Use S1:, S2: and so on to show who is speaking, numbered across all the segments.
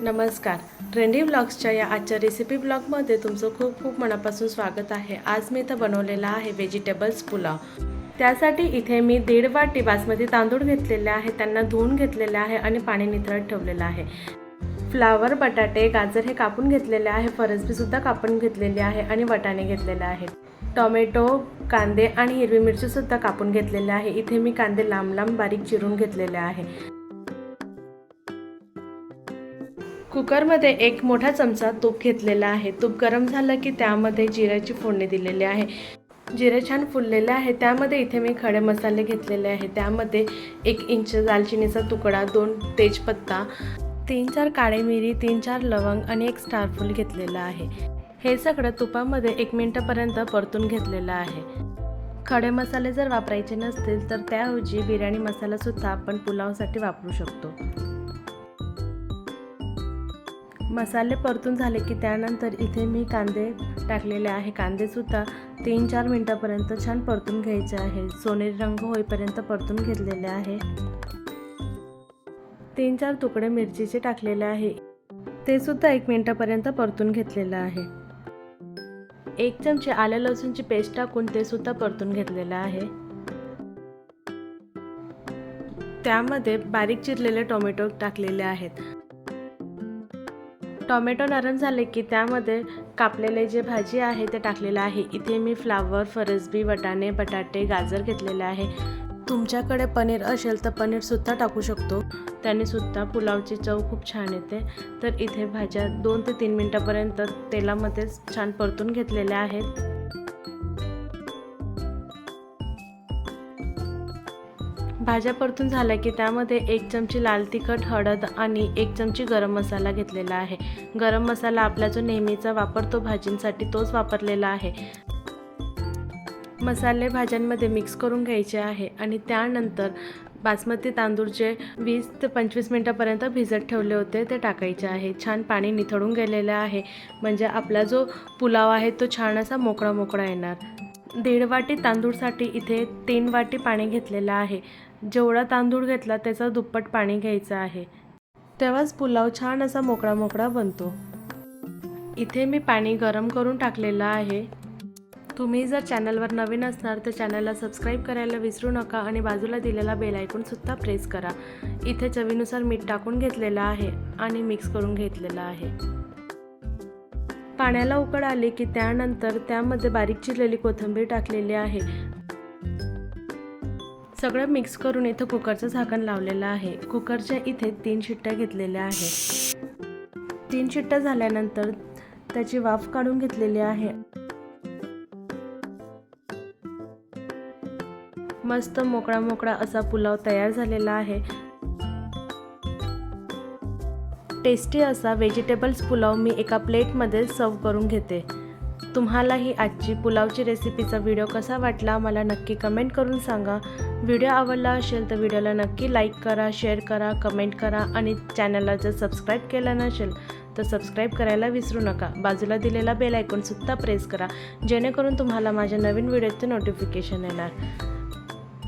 S1: नमस्कार. ट्रेंडी ब्लॉग्सच्या या आजच्या रेसिपी ब्लॉगमध्ये तुमचं खूप खूप मनापासून स्वागत आहे. आज मी इथं बनवलेला आहे व्हेजिटेबल्स पुलाव. त्यासाठी इथे मी दीड वाटी बासमती तांदूळ घेतलेले आहे त्यांना धुवून घेतलेले आहे आणि पाणी निथळत ठेवलेलं आहे. फ्लावर बटाटे गाजर हे कापून घेतलेले आहे फरसबीसुद्धा कापून घेतलेली आहे आणि वटाणे घेतलेले आहे टोमॅटो कांदे आणि हिरवी मिरचीसुद्धा कापून घेतलेले आहे. इथे मी कांदे लांब लांब बारीक चिरून घेतलेले आहे. कुकरमध्ये एक मोठा चमचा तूप घेतलेला आहे. तूप गरम झालं की त्यामध्ये जिऱ्याची फोडणी दिलेली आहे. जिरे छान फुललेले आहे. त्यामध्ये इथे मी खडे मसाले घेतलेले आहे. त्यामध्ये एक इंच दालचिनीचा तुकडा दोन तेजपत्ता तीन चार काळे मिरी तीन चार लवंग आणि एक स्टारफूल घेतलेलं आहे. हे सगळं तुपामध्ये एक मिनटापर्यंत परतून घेतलेलं आहे. खडे मसाले जर वापरायचे नसतील तर त्याऐवजी बिर्याणी मसालासुद्धा आपण पुलावसाठी वापरू शकतो. मसाले परतून झाले की त्यानंतर इथे मी कांदे टाकलेले आहे. कांदेसुद्धा तीन चार मिनटापर्यंत छान परतून घ्यायचे आहे. सोनेरी रंग होईपर्यंत परतून घेतलेले आहे. तीन चार तुकडे मिरचीचे टाकलेले आहे. ते सुद्धा एक मिनटापर्यंत परतून घेतलेलं आहे. एक चमचे आल्या लसूणची पेस्ट टाकून ते सुद्धा परतून घेतलेलं आहे. त्यामध्ये बारीक चिरलेले टोमॅटो टाकलेले आहेत. टॉमॅटो नरम झाले की त्यामध्ये कापलेले जे भाजी आहे ते टाकलेलं आहे. इथे मी फ्लावर फरसबी वटाणे बटाटे गाजर घेतलेले आहे. तुमच्याकडे पनीर असेल तर पनीरसुद्धा टाकू शकतो. त्याने सुद्धा पुलावची चव खूप छान येते. तर इथे भाज्या दोन ते तीन मिनटापर्यंत तेलामध्येच छान परतून घेतलेल्या आहेत. भाज्या परतून झाल्या की त्यामध्ये एक चमची लाल तिखट हळद आणि एक चमची गरम मसाला घेतलेला आहे. गरम मसाला आपला जो नेहमीचा वापरतो भाजींसाठी तोच वापरलेला आहे. मसाले भाज्यांमध्ये मिक्स करून घ्यायचे आहे आणि त्यानंतर बासमती तांदूळ जे वीस ते पंचवीस मिनटापर्यंत भिजत ठेवले होते ते टाकायचे आहे. छान पाणी निथळून गेलेलं आहे. म्हणजे आपला जो पुलाव आहे तो छान असा मोकळा मोकळा येणार. दीड वाटी तांदूळसाठी इथे तीन वाटी पाणी घेतलेलं आहे. जेवढा तांदूळ घेतला त्याचा दुप्पट पाणी घ्यायचं आहे. तेव्हाच पुलाव छान असा मोकळा मोकळा बनतो. इथे मी पाणी गरम करून टाकलेलं आहे. तुम्ही जर चॅनलवर नवीन असणार तर चॅनलला सबस्क्राईब करायला विसरू नका आणि बाजूला दिलेला बेल आयकॉनसुद्धा प्रेस करा. इथे चवीनुसार मीठ टाकून घेतलेलं आहे आणि मिक्स करून घेतलेलं आहे. पाण्याला उकळ आली की त्यानंतर त्यामध्ये बारीक चिरलेली कोथिंबीर टाकलेली आहे. सगळं मिक्स करून इथं कुकरचं झाकण लावलेलं आहे. कुकरच्या इथे तीन शिट्ट्या घेतलेल्या आहेत. तीन शिट्ट्या झाल्यानंतर त्याची वाफ काढून घेतलेली आहे. मस्त मोकळा मोकळा असा पुलाव तयार झालेला आहे. टेस्टी असा व्हेजिटेबल्स पुलाव मी एका प्लेटमध्ये सर्व करून घेते. तुम्हाला ही आजची पुलावची रेसिपीचा व्हिडिओ कसा वाटला मला नक्की कमेंट करून सांगा. व्हिडिओ आवडला असेल तर व्हिडिओला नक्की लाईक करा शेअर करा कमेंट करा आणि चॅनलला जर सबस्क्राईब केलं नसेल तर सबस्क्राईब करायला विसरू नका. बाजूला दिलेला बेल आयकॉनसुद्धा प्रेस करा जेणेकरून तुम्हाला माझ्या नवीन व्हिडिओचे नोटिफिकेशन येणार.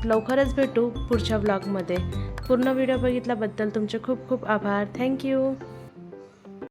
S1: लवकरच भेटू पुढच्या ब्लॉगमध्ये पूर्ण व्हिडिओ बघितल्याबद्दल तुमचे खूप खूप आभार. थँक्यू